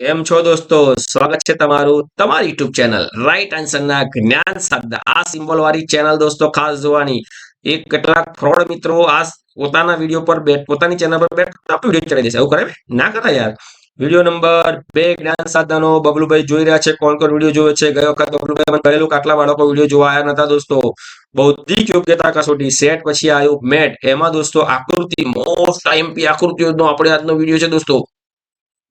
કેમ છો દોસ્તો? સ્વાગત છે તમારું તમારી યુટ્યુબ ચેનલ રાઈટ આન્સરના જ્ઞાન શબ્દ. આ સિમ્બોલ વાળી ચેનલ દોસ્તો ખાસ જોવાની. એક કેટલાક ફ્રોડ મિત્રો આ પોતાના વીડિયો પર બેઠ પોતાની ચેનલ પર આપણું વીડિયો ચડાવી દેશે. એવું કરે ના કરાય યાર. વીડિયો નંબર બે જ્ઞાન સાધનો બબલુભાઈ જોઈ રહ્યા છે. કોણ કોણ વીડિયો જોવે છે? ગયો વખત બબલુભાઈ મને કહેલું આટલા બાળકો વીડિયો જોવા આવ્યા નતા દોસ્તો. બૌદ્ધિક યોગ્યતા કસોટી. સેટ પછી આવ્યું મેટ. એમાં દોસ્તો આકૃતિ મોસ્ટ આઈએમપી આકૃતિઓનો આપણે આજનો વીડિયો છે દોસ્તો.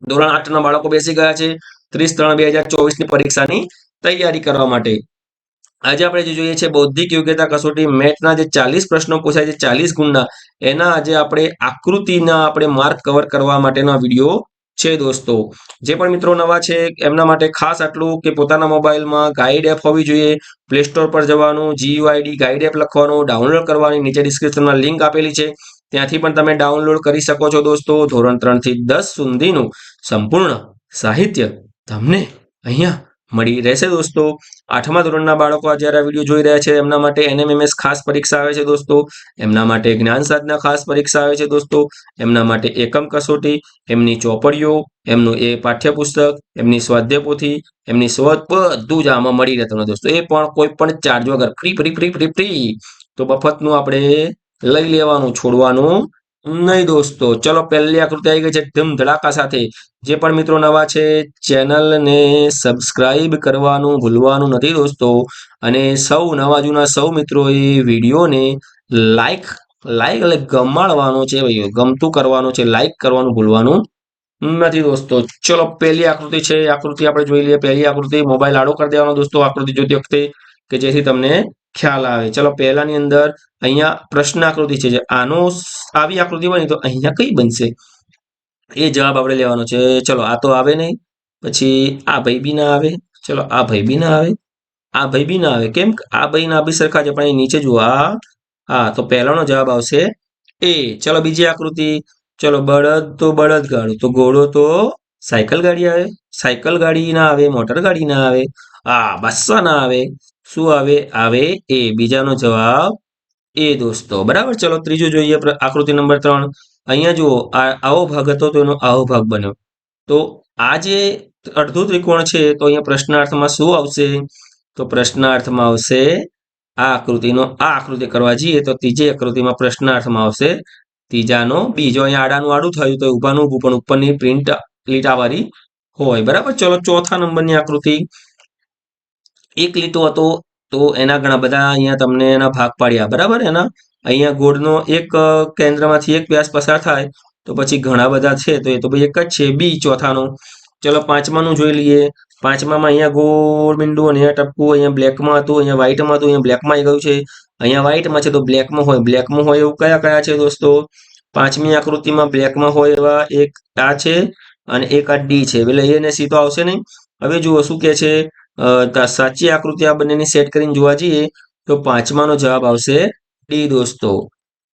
ધોરણ આઠના બાળકો બેસી ગયા છે. ત્રીસ ત્રણ બે હજાર ચોવીસની પરીક્ષાની તૈયારી કરવા માટે. આજે આપણે જે જોઈએ છે બૌદ્ધિક યોગ્યતા કસોટી મેથના જે ચાલીસ પ્રશ્નો પૂછાય છે, ચાલીસ ગુણના, એના આજે આપણે આકૃતિના આપણે માર્ક કવર કરવા માટેનો વીડિયો છે દોસ્તો. જે પણ મિત્રો નવા છે, એમના માટે ખાસ આટલું કે પોતાના મોબાઈલમાં ગાઈડ એપ હોવી જોઈએ. પ્લે સ્ટોર પર જવાનું, જીયુઆઈડી, ગાઈડ એપ લખવાનું, ડાઉનલોડ કરવાની, નીચે ડિસ્ક્રિપ્શનમાં લિંક આપેલી છે. ત્યાંથી પણ તમે ડાઉનલોડ કરી શકો છો દોસ્તો ધોરણ ત્રણથી દસ સુધીનું સંપૂર્ણ સાહિત્ય તમને અહીંયા મળી રહેશે દોસ્તો. આઠમા ધોરણના બાળકો જ્યારે આ વીડિયો જોઈ રહ્યા છે. એમના માટે એનએમએમએસ ખાસ પરીક્ષા આવે છે દોસ્તો. એમના માટે જ્ઞાન સાધના ખાસ પરીક્ષા આવે છે દોસ્તો. એમના માટે એકમ કસોટી, એમની ચોપડીઓ, એમનું એ પાઠ્યપુસ્તક, એમની સ્વાધ્યાય પોથી એમની સ્વત બધું જ આમાં મળી રહે તમને દોસ્તો. એ પણ કોઈ પણ ચાર્જ વગર free free free free free તો મફતનું આપણે લઈ લેવાનું, છોડવાનું નહીં દોસ્તો. ચલો, પહેલી આકૃતિ આવી ગઈ છે ધમ ધડાકા સાથે. જે પણ મિત્રો નવા છે, ચેનલને સબસ્ક્રાઇબ કરવાનું ભૂલવાનું નથી દોસ્તો. અને સૌ નવા જૂના સૌ મિત્રોએ વિડીયોને લાઈક લાઈક એટલે ગમાડવાનો છે ભાઈઓ. ગમતું કરવાનું છે લાઈક કરવાનું ભૂલવાનું નથી દોસ્તો. ચલો, પહેલી આકૃતિ છે, આકૃતિ આપણે જોઈ લઈએ. પહેલી આકૃતિ, મોબાઈલ આડો કરી દેવાનો દોસ્તો. આકૃતિ જોતી વખતે કે જેથી તમને ખ્યાલ આવે. ચલો, પહેલાની અંદર અહીંયા પ્રશ્ન આકૃતિ છે. આનો આવી આકૃતિ બની તો અહીંયા કઈ બનશે? એ જવાબ આપણે લેવાનો છે. ચલો, આ તો આવે નહીં. પછી આ ભાઈ બી ના આવે. ચલો, આ ભાઈ બી ના આવે. આ ભાઈ બી ના આવે. કેમ આ ભાઈ ના બી સરખા છે, પણ એ નીચે જુઓ. આ હા, તો પહેલાનો જવાબ આવશે એ. ચલો, બીજી આકૃતિ. ચલો, બળદ તો બળદ ગાડું. તો ઘોડો તો સાયકલ ગાડી આવે. સાયકલ ગાડી ના આવે, મોટર ગાડી ના આવે. આ બસ્સા ના આવે. શું આવે? આવે એ બીજાનો જવાબ એ દોસ્તો. બરાબર? ચલો ત્રીજું જોઈએ આકૃતિ નંબર ત્રણ. અહીંયા જુઓ, આ આવો ભાગ હતો તો એનો આવો ભાગ બન્યો. તો આ જે અડધું ત્રિકોણ છે, તો અહીંયા પ્રશ્નાર્થમાં શું આવશે? તો પ્રશ્નાર્થમાં આવશે આ આકૃતિનો, આ આકૃતિ કરવા જઈએ તો ત્રીજી આકૃતિમાં પ્રશ્નાર્થમાં આવશે ત્રીજાનો, બીજો. અહીંયા આડાનું આડું થયું તો ઉભાનું ઊભું, પણ ઉપરની પ્રિન્ટ લીટાવાળી હોય. બરાબર? ચલો ચોથા નંબરની આકૃતિ. એક લીટો હતો, તો એના ઘણા બધા અહીંયા તમને એના ભાગ પાડ્યા, બરાબર? એના અહીંયા ગોળનો એક કેન્દ્રમાંથી એક વ્યાસ પસાર થાય, તો પછી ઘણા બધા છે, તો એ તો ભાઈ એક જ છે, બી ચોથાનું. ચલો પાંચમાનું જોઈ લઈએ. પાંચમામાં અહીંયા ગોળ બિંદુ અહીંયા ટપકું, અહીંયા બ્લેકમાં હતું, અહીંયા વ્હાઇટમાં હતું, અહીંયા બ્લેકમાં આવી ગયું છે. અહીંયા વ્હાઇટમાં છે તો બ્લેકમાં હોય. બ્લેકમાં હોય એવું કયા કયા છે દોસ્તો? પાંચમી આકૃતિમાં બ્લેકમાં હોય એવા એક આ છે અને એક આ ડી છે. એટલે એ ને સી તો આવશે નહીં. હવે જુઓ શું કે છે. સાચી આકૃતિ આ બંનેની સેટ કરીને જોવા જઈએ તો પાંચમાનો જવાબ આવશે ડી દોસ્તો.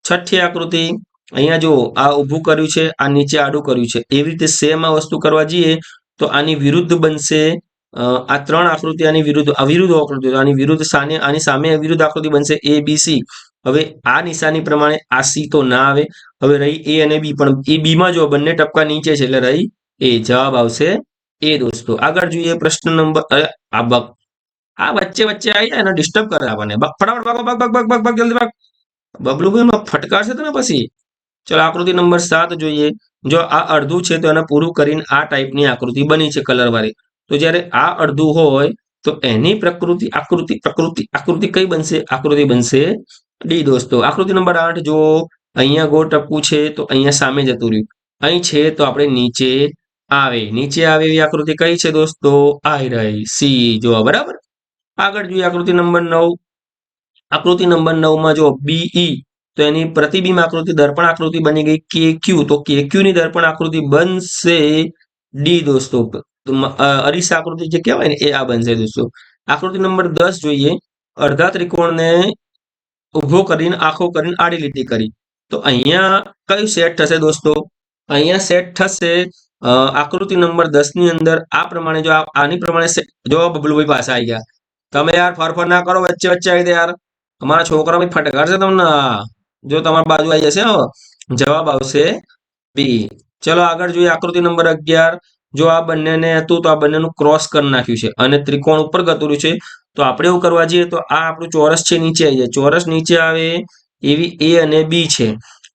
છઠ્ઠી આકૃતિ, અહીંયા જો આ ઊભું કર્યું છે, આ નીચે આડું કર્યું છે, એવી રીતે સેમ આ વસ્તુ કરવા જઈએ તો આની વિરુદ્ધ બનશે આ ત્રણ આકૃતિ આની વિરુદ્ધ, અવિરુદ્ધ આકૃતિ આની વિરુદ્ધ સાને, આની સામે અવિરુદ્ધ આકૃતિ બનશે એ બી સી હવે આ નિશાની પ્રમાણે આ સી તો ના આવે, હવે રહી એ અને બી પણ એ બીમાં જો બંને ટપકા નીચે છે, એટલે રહી એ જવાબ આવશે એ દોસ્તો, આગળ જોઈએ પ્રશ્ન નંબર આ બગ આ વચ્ચે વચ્ચે આવી જાય ને ડિસ્ટર્બ કરે આપણને. બગ ફટાફટ ભાગો બગ બગ બગ બગ જલ્દી ભાગ. બબલુભાઈ ફટકારશે તો ને પછી? ચલો, આકૃતિ નંબર સાત જોઈએ. જો આ અડધું છે, તો એને પૂરું કરીને આ ટાઈપની આકૃતિ બની છે કલર વાળી. તો જ્યારે આ અડધું હોય, તો એની પ્રકૃતિ, આકૃતિ પ્રકૃતિ, આકૃતિ કઈ બનશે? આકૃતિ બનશે ડી દોસ્તો. આકૃતિ નંબર આઠ જો અહીંયા ગોળ ટપકું છે, તો અહીંયા સામે જતું રહ્યું. અહીં છે, તો આપણે નીચે આવે, નીચે આવે એવી આકૃતિ કઈ છે દોસ્તો? આઈ રહી સી જોવા, બરાબર? આગળ જોઈએ આકૃતિ નંબર નવ. આકૃતિ નંબર નવમાં જો બીઈ તો એની પ્રતિબિંબ આકૃતિ, દર્પણ આકૃતિ બની ગઈ કે તો કે ની દર્પણ આકૃતિ બનશે ડી દોસ્તો. અરીસા આકૃતિ જે કહેવાય ને, એ આ બનશે દોસ્તો. આકૃતિ નંબર દસ જોઈએ. અડધા ત્રિકોણને ઊભો કરીને, આખો કરીને આડી લીટી કરી. તો અહીંયા કયું સેટ થશે દોસ્તો? અહીંયા સેટ થશે આકૃતિ નંબર દસની અંદર. આ પ્રમાણે જો આની પ્રમાણે જો બબલુભાઈ પાસે આવી ગયા. તમે યાર ફરફર ના કરો, વચ્ચે વચ્ચે આવી દે યાર. અમારા છોકરા ભાઈ ફટકારશે તમને. જો તમારી બાજુ આવી જશે જવાબ આવશે બી ચલો આગળ જોઈએ આકૃતિ નંબર અગિયાર. જો આ બંનેને હતું, તો આ બંનેનું ક્રોસ કરી નાખ્યું છે. અને ત્રિકોણ ઉપર ગતુર્યું છે. તો આપણે એવું કરવા જઈએ, તો આ આપણું ચોરસ છે, નીચે આવી જાય. ચોરસ નીચે આવે એવી એ અને બી છે.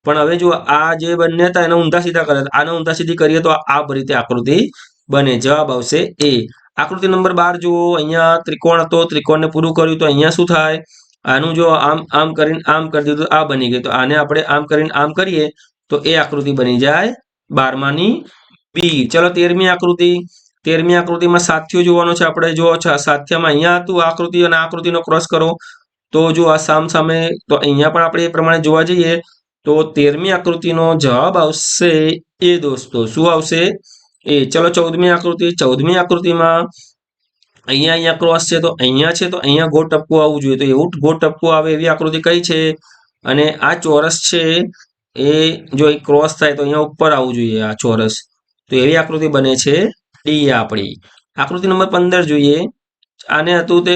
પણ હવે જો આ જે બંને હતા, એને ઊંધા સીધા કરે આને ઊંધા સીધી કરીએ તો આ રીતે આકૃતિ બને. જવાબ આવશે એ. આકૃતિ નંબર બાર જુઓ. અહીંયા ત્રિકોણ હતો. ત્રિકોણને પૂરું કર્યું તો અહીંયા શું થાય? આનું જો આમ આમ કરીને આમ કરી દીધું આ બની ગયું. તો આને આપણે આમ કરીને આમ કરીએ તો એ આકૃતિ બની જાય બારમાની બી. ચલો, તેરમી આકૃતિ. તેરમી આકૃતિમાં સાથીઓ જોવાનો છે આપણે. જો સાથ્યમાં અહીંયા હતું આકૃતિ અને આકૃતિનો ક્રોસ કરો. તો જો આ સામ સામે, તો અહીંયા પણ આપણે એ પ્રમાણે જોવા જઈએ તો તેરમી આકૃતિનો જવાબ આવશે એ દોસ્તો. શું આવશે? એ ચલો ચૌદમી આકૃતિ. ચૌદમી આકૃતિમાં અહીંયા અહીંયા ક્રોસ છે તો અહીંયા છે તો અહીંયા ગો ટપકું આવવું જોઈએ. તો એવું ગો ટપકું આવે એવી આકૃતિ કઈ છે? અને આ ચોરસ છે એ જો એ ક્રોસ થાય તો અહીંયા ઉપર આવવું જોઈએ આ ચોરસ. તો એવી આકૃતિ બને છે ડી આપણી. આકૃતિ નંબર પંદર જોઈએ. આને હતું તે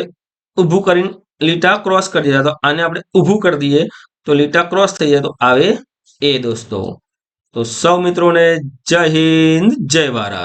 ઊભું કરીને લીટા ક્રોસ કરી દીધા. તો આને આપણે ઊભું કરી દઈએ. તો લીટા ક્રોસ થઈ જાય તો આવે એ દોસ્તો. તો સૌ મિત્રોને જય હિન્દ, જય ભારત.